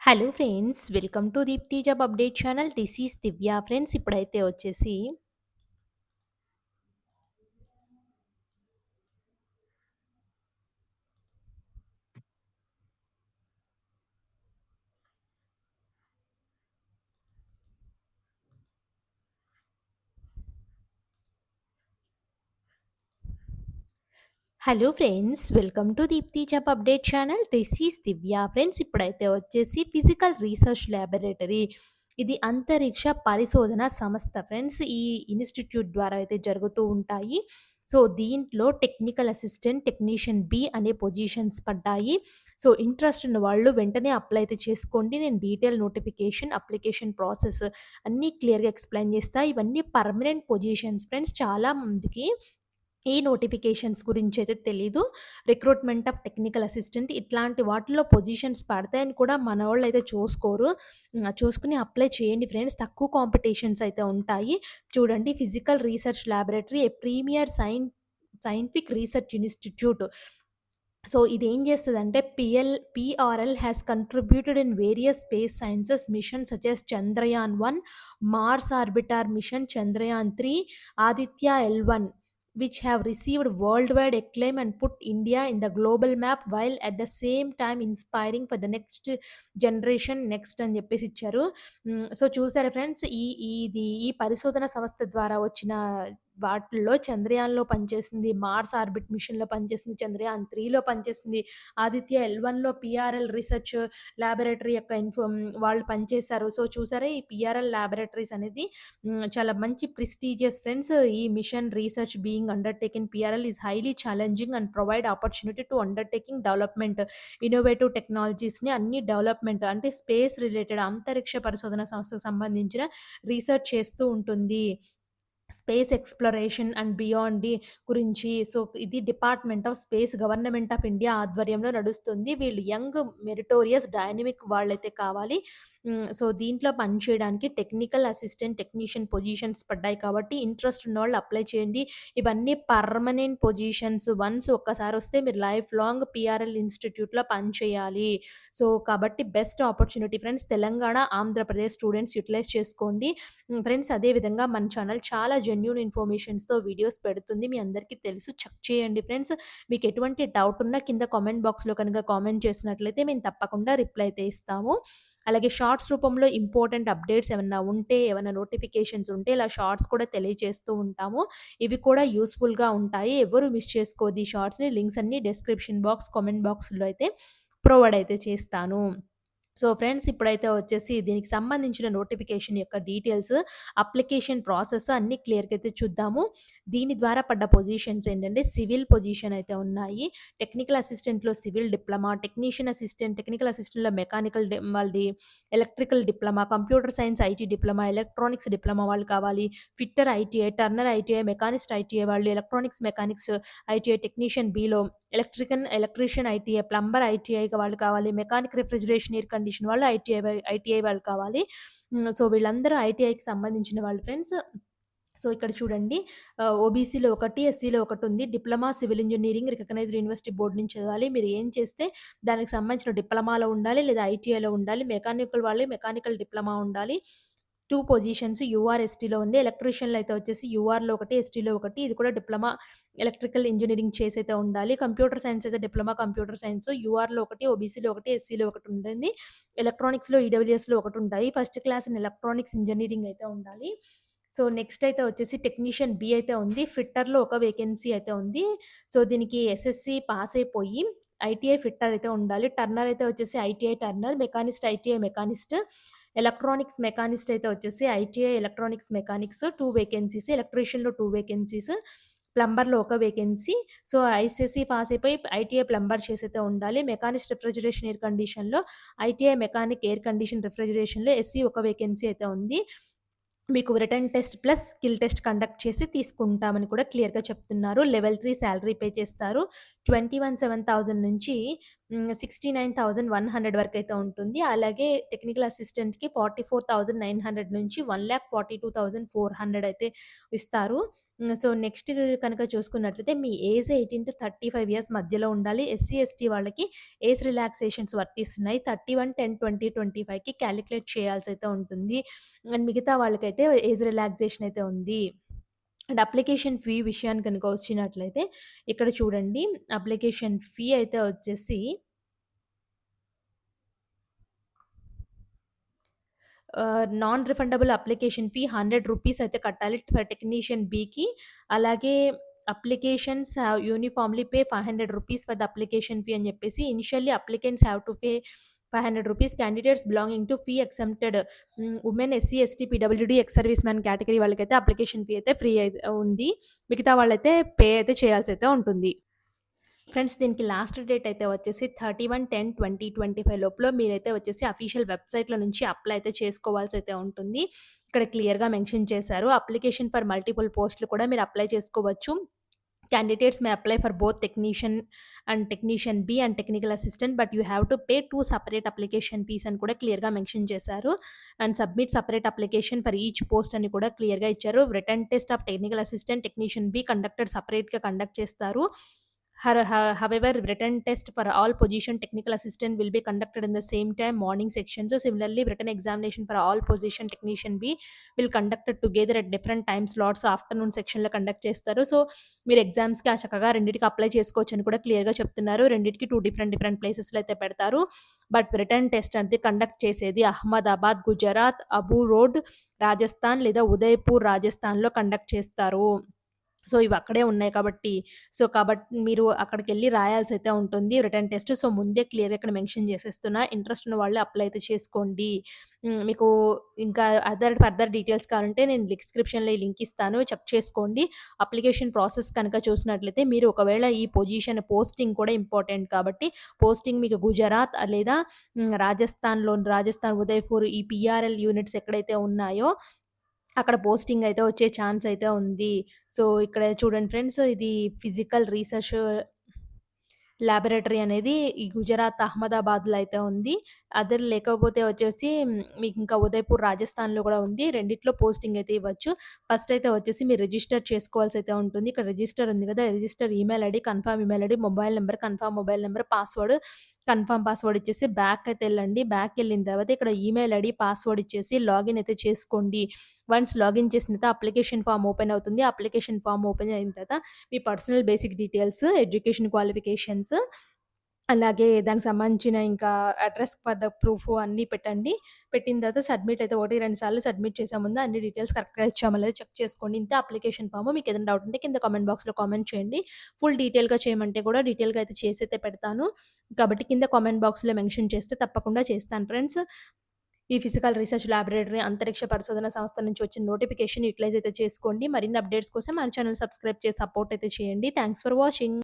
Hello friends welcome to Deepti job update channel this is Divya friends ఇప్పుడైతే వచ్చేసి hello friends welcome to Deepti job update channel this is Divya friends ఇప్పుడైతే వచ్చేసి physical research laboratory ఇది అంతరిక్ష పరిశోధన సంస్థ friends ఈ institute ద్వారా అయితే జరుగుతూ ఉంటాయి. సో దీంట్లో టెక్నికల్ అసిస్టెంట్ టెక్నీషియన్ బి అనే పొజిషన్స్ పడ్డాయి. సో ఇంట్రెస్ట్ ఉన్న వాళ్ళు వెంటనే అప్లై అయితే చేసుకోండి. నేను డీటెయిల్ నోటిఫికేషన్ అప్లికేషన్ ప్రాసెస్ అన్నీ క్లియర్గా ఎక్స్ప్లెయిన్ చేస్తా. ఇవన్నీ పర్మనెంట్ పొజిషన్స్ ఫ్రెండ్స్ చాలా మందికి ఈ నోటిఫికేషన్స్ గురించి అయితే తెలీదు. రిక్రూట్మెంట్ ఆఫ్ టెక్నికల్ అసిస్టెంట్ ఇట్లాంటి వాటిల్లో పొజిషన్స్ పడతాయని కూడా మన వాళ్ళు అయితే చూసుకోరు. చూసుకుని అప్లై చేయండి ఫ్రెండ్స్. తక్కువ కాంపిటీషన్స్ అయితే ఉంటాయి. చూడండి physical research laboratory A premier sign scientific research institute. So ఇది ఏం చేస్తుందంటే PL PRL has contributed in various space sciences mission such as Chandrayaan one Mars orbiter mission Chandrayaan three Aditya L one. Which have received world wide acclaim and put India in the global map while at the same time inspiring for the next generation next అని చెప్పేసి ఇచ్చారు. So చూసారు friends ఈ ఇది ఈ పరిశోధన సంస్థ ద్వారా వచ్చిన వాటిల్లో చంద్రయాన్లో పనిచేసింది మార్స్ ఆర్బిట్ మిషన్లో పనిచేసింది చంద్రయాన్ త్రీలో పనిచేసింది ఆదిత్య ఎల్ వన్లో పిఆర్ఎల్ రీసెర్చ్ ల్యాబొరేటరీ యొక్క ఇన్ఫో వాళ్ళు పనిచేశారు. సో చూసారా ఈ పిఆర్ఎల్ ల్యాబొరేటరీస్ అనేది చాలా మంచి ప్రిస్టీజియస్ ఫ్రెండ్స్. ఈ mission research being undertaking PRL is highly challenging and provide opportunity to undertaking development. Innovative టెక్నాలజీస్ని అన్ని డెవలప్మెంట్ అంటే స్పేస్ రిలేటెడ్ అంతరిక్ష పరిశోధన సంస్థకు సంబంధించిన రీసెర్చ్ చేస్తూ ఉంటుంది. స్పేస్ ఎక్స్ప్లోరేషన్ అండ్ బియాండ్ గురించి. సో ఇది department of space government of India ఆధ్వర్యంలో నడుస్తుంది. వీళ్ళు యంగ్ మెరిటోరియస్ డైనమిక్ వాళ్ళైతే కావాలి. సో దీంట్లో పనిచేయడానికి టెక్నికల్ అసిస్టెంట్ టెక్నీషియన్ పొజిషన్స్ పడ్డాయి కాబట్టి ఇంట్రెస్ట్ ఉన్న వాళ్ళు అప్లై చేయండి. ఇవన్నీ పర్మనెంట్ పొజిషన్స్. వన్స్ ఒక్కసారి వస్తే మీరు లైఫ్ లాంగ్ పిఆర్ఎల్ ఇన్స్టిట్యూట్లో పనిచేయాలి సో కాబట్టి best opportunity friends Telangana Andhra Pradesh students utilise చేసుకోండి. ఫ్రెండ్స్ అదేవిధంగా మన ఛానల్ చాలా జెన్యున్ ఇన్ఫర్మేషన్స్తో వీడియోస్ పెడుతుంది. మీ అందరికీ తెలుసు. చెక్ చేయండి ఫ్రెండ్స్. మీకు ఎటువంటి డౌట్ ఉన్నా కింద కామెంట్ బాక్స్లో కనుక కామెంట్ చేసినట్లయితే మేము తప్పకుండా రిప్లై అయితే ఇస్తాము. అలాగే షార్ట్స్ రూపంలో ఇంపార్టెంట్ అప్డేట్స్ ఏమైనా ఉంటే ఏమైనా నోటిఫికేషన్స్ ఉంటే ఇలా షార్ట్స్ కూడా తెలియజేస్తూ ఉంటాము. ఇవి కూడా యూస్ఫుల్గా ఉంటాయి. ఎవరు మిస్ చేసుకోదు ఈ షార్ట్స్ని. లింక్స్ అన్ని డిస్క్రిప్షన్ బాక్స్ కామెంట్ బాక్స్లో అయితే ప్రొవైడ్ అయితే చేస్తాను. సో ఫ్రెండ్స్ ఇప్పుడైతే వచ్చేసి దీనికి సంబంధించిన నోటిఫికేషన్ యొక్క డీటెయిల్స్ అప్లికేషన్ ప్రాసెస్ అన్ని క్లియర్గా అయితే చూద్దాము. దీని ద్వారా పడ్డ పొజిషన్స్ ఏంటంటే సివిల్ పొజిషన్ అయితే ఉన్నాయి. Technical అసిస్టెంట్లో civil diploma technician assistant technical అసిస్టెంట్లో mechanical వాళ్ళది electrical diploma computer science IT diploma electronics diploma వాళ్ళు కావాలి. Fitter ITI turner ITI machinist ITI వాళ్ళు electronics mechanics ITI technician బీలో electrical electrician ITI plumber ITI వాళ్ళు కావాలి mechanic refrigeration air condition వాళ్ళు ITI ITI వాళ్ళు కావాలి. So వీళ్ళందరూ ఐటీఐకి సంబంధించిన వాళ్ళు ఫ్రెండ్స్. సో ఇక్కడ చూడండి ఓబీసీలో ఒకటి ఎస్సీలో ఒకటి ఉంది. Diploma civil engineering recognised university board నుంచి చదవాలి. మీరు ఏం చేస్తే దానికి సంబంధించిన డిప్లొమాలో ఉండాలి లేదా ఐటీఐలో ఉండాలి. మెకానికల్ వాళ్ళు మెకానికల్ డిప్లొమా ఉండాలి. టూ పొజిషన్స్ యూఆర్ ఎస్టీలో ఉంది. ఎలక్ట్రీషియన్లు అయితే వచ్చేసి యూఆర్లో ఒకటి ఎస్టీలో ఒకటి. ఇది కూడా డిప్లొమా ఎలక్ట్రికల్ ఇంజనీరింగ్ చేసి అయితే ఉండాలి. కంప్యూటర్ సైన్స్ అయితే డిప్లొమా కంప్యూటర్ సైన్స్ యూఆర్లో ఒకటి ఓబీసీలో ఒకటి ఎస్సీలో ఒకటి ఉంటుంది. ఎలక్ట్రానిక్స్లో ఈడబ్ల్యూఎస్లో ఒకటి ఉంటాయి. First class in electronics engineering అయితే ఉండాలి. సో నెక్స్ట్ అయితే వచ్చేసి టెక్నీషియన్ బి అయితే ఉంది. ఫిట్టర్లో ఒక వేకెన్సీ అయితే ఉంది. సో దీనికి ఎస్ఎస్సి పాస్ అయిపోయి ఐటీఐ ఫిట్టర్ అయితే ఉండాలి. టర్నర్ అయితే వచ్చేసి ITI turner machinist ITI machinist. Electronics machinist అయితే వచ్చేసి ITI electronics mechanics two vacancies ఎలక్ట్రీషియన్లో two vacancies ప్లంబర్లో ఒక వేకెన్సీ సో ఐసీసీ పాస్ అయిపోయి ఐటీఐ ప్లంబర్ చేసైతే ఉండాలి. మెకానిస్ట్ రిఫ్రిజిరేషన్ ఎయిర్ కండిషన్లో ఐటీఐ మెకానిక్ ఎయిర్ కండిషన్ రిఫ్రిజిరేషన్లో ఎస్సీ ఒక వేకెన్సీ అయితే ఉంది. మీకు written test plus skill test conduct చేసి తీసుకుంటామని కూడా క్లియర్గా చెప్తున్నారు. లెవెల్ త్రీ శాలరీ పే చేస్తారు. ట్వంటీ వన్ సెవెన్ థౌజండ్ నుంచి sixty nine thousand one hundred వరకు అయితే ఉంటుంది అలాగే technical అసిస్టెంట్కి forty four thousand nine hundred నుంచి one lakh forty two thousand four hundred అయితే ఇస్తారు సో, నెక్స్ట్ కనుక చూసుకున్నట్లయితే మీ ఏజ్ 18-35 ఇయర్స్ మధ్యలో ఉండాలి. ఎస్సీ, ఎస్టీ వాళ్ళకి age relaxations వర్తిస్తున్నాయి. Thirty one ten twenty twenty ఫైవ్కి క్యాలిక్యులేట్ చేయాల్సి అయితే ఉంటుంది. అండ్ మిగతా వాళ్ళకైతే ఏజ్ రిలాక్సేషన్ అయితే ఉంది. అండ్ అప్లికేషన్ ఫీ విషయానికి కనుక వచ్చినట్లయితే ఇక్కడ చూడండి. అప్లికేషన్ ఫీ అయితే వచ్చేసి non refundable application fee 100 rupees అయితే కట్టాలి ఫర్ టెక్నీషియన్ బీకి అలాగే applications uniformly pay five hundred rupees for the application fee అని చెప్పేసి initially applicants have to pay 500 rupees candidates belonging to fee excepted women SC, ST, PWD, ex service man category వాళ్ళకైతే application fee అయితే free అయితే ఉంది. మిగతా వాళ్ళైతే pay అయితే చేయాల్సి అయితే ఉంటుంది. ఫ్రెండ్స్ దీనికి లాస్ట్ డేట్ అయితే వచ్చేసి 31/10/2025 లోపల మీరైతే వచ్చేసి అఫీషియల్ వెబ్‌సైట్‌లో నుంచి అప్లై అయితే చేసుకోవాల్సి అయితే ఉంటుంది. ఇక్కడ క్లియర్‌గా మెన్షన్ చేశారు. అప్లికేషన్ ఫర్ మల్టిపుల్ పోస్ట్‌లు కూడా మీరు అప్లై చేసుకోవచ్చు. Candidates may apply for both technician and technician B and technical assistant but you have to pay two separate application fees అని కూడా క్లియర్‌గా మెన్షన్ చేశారు. And submit separate application for each post అని కూడా క్లియర్‌గా ఇచ్చారు. Written test of technical assistant, technician B conducted సపరేట్గా conduct చేస్తారు. Her ha however written test for all position technical assistant will be conducted in the same time morning sections. Similarly written examination for all position technician B will conducted together at different time slots afternoon సెక్షన్‌లో conduct చేస్తారు. So, మీరు ఎగ్జామ్స్‌కి ఆ చక్కగా రెండింటికి apply చేసుకోవచ్చని కూడా క్లియర్‌గా చెప్తున్నారు. రెండింటికి టూ డిఫరెంట్ డిఫరెంట్ ప్లేసెస్‌లో అయితే పెడతారు. బట్ రిటన్ టెస్ట్ అనేది కండక్ట్ చేసేది అహ్మదాబాద్, గుజరాత్, అబూ రోడ్, రాజస్థాన్ లేదా ఉదయపూర్ రాజస్థాన్‌లో కండక్ట్ చేస్తారు. సో, ఇవి అక్కడే ఉన్నాయి కాబట్టి సో, కాబట్టి మీరు అక్కడికి వెళ్ళి రాయాల్సి అయితే ఉంటుంది రిటన్ టెస్ట్. సో, ముందే క్లియర్ ఇక్కడ మెన్షన్ చేసేస్తున్నా. ఇంట్రెస్ట్ ఉన్న వాళ్ళు అప్లై అయితే చేసుకోండి. మీకు ఇంకా అదర్ ఫర్దర్ డీటెయిల్స్ కావాలంటే నేను డిస్క్రిప్షన్‌లో ఈ లింక్ ఇస్తాను. చెక్ చేసుకోండి. అప్లికేషన్ ప్రాసెస్ కనుక చూసినట్లయితే మీరు ఒకవేళ ఈ పొజిషన్ పోస్టింగ్ కూడా ఇంపార్టెంట్ కాబట్టి పోస్టింగ్ మీకు గుజరాత్ లేదా రాజస్థాన్‌లో రాజస్థాన్ ఉదయపూర్ ఈ పిఆర్ఎల్ యూనిట్స్ ఎక్కడైతే ఉన్నాయో అక్కడ పోస్టింగ్ అయితే వచ్చే ఛాన్స్ అయితే ఉంది. సో, ఇక్కడ చూడండి ఫ్రెండ్స్ ఇది ఫిజికల్ రీసెర్చ్ లాబొరేటరీ అనేది ఈ గుజరాత్ అహ్మదాబాద్‌లో అయితే ఉంది. అదర్ లేకపోతే వచ్చేసి మీకు ఇంకా ఉదయపూర్ రాజస్థాన్‌లో కూడా ఉంది. రెండిట్లో పోస్టింగ్ అయితే ఇవ్వచ్చు. ఫస్ట్ అయితే వచ్చేసి మీరు రిజిస్టర్ చేసుకోవాల్సి అయితే ఉంటుంది. ఇక్కడ రిజిస్టర్ ఉంది కదా! Register email ID confirm email ID mobile number confirm mobile number password, confirm password ఇచ్చేసి బ్యాక్ అయితే వెళ్ళండి బ్యాక్ వెళ్ళిన తర్వాత ఇక్కడ ఈమెయిల్ ఐడి పాస్వర్డ్ ఇచ్చేసి లాగిన్ అయితే చేసుకోండి. వన్స్ లాగిన్ చేసిన తర్వాత అప్లికేషన్ ఫామ్ ఓపెన్ అవుతుంది. అప్లికేషన్ ఫామ్ ఓపెన్ అయిన తర్వాత మీ personal basic details, education qualifications అలాగే దానికి సంబంధించిన ఇంకా అడ్రస్ పద ప్రూఫ్ అన్నీ పెట్టండి. పెట్టిన తర్వాత సబ్మిట్ అయితే 1, 2 సార్లు సబ్మిట్ చేసే ముందు అన్ని డీటెయిల్స్ కరెక్ట్‌గా ఇచ్చామో లేదా చెక్ చేసుకోండి. ఇంత అప్లికేషన్ ఫామ్ మీకు ఏదైనా డౌట్ ఉంటే కింద కామెంట్ బాక్స్‌లో కామెంట్ చేయండి. ఫుల్ డీటెయిల్‌గా చేయమంటే కూడా డీటెయిల్‌గా అయితే చేసైతే పెడతాను. కాబట్టి కింద కామెంట్ బాక్స్‌లో మెన్షన్ చేస్తే తప్పకుండా చేస్తాను ఫ్రెండ్స్. ఈ ఫిజికల్ రీసెర్చ్ లాబొరేటరీ అంతరిక్ష పరిశోధన సంస్థ నుంచి వచ్చిన నోటిఫికేషన్ యూటిలైజ్ అయితే చేసుకోండి. మరిన్ని అప్డేట్స్ కోసం మన ఛానల్ సబ్స్క్రైబ్ చేసి సపోర్ట్ అయితే చేయండి. Thanks for watching.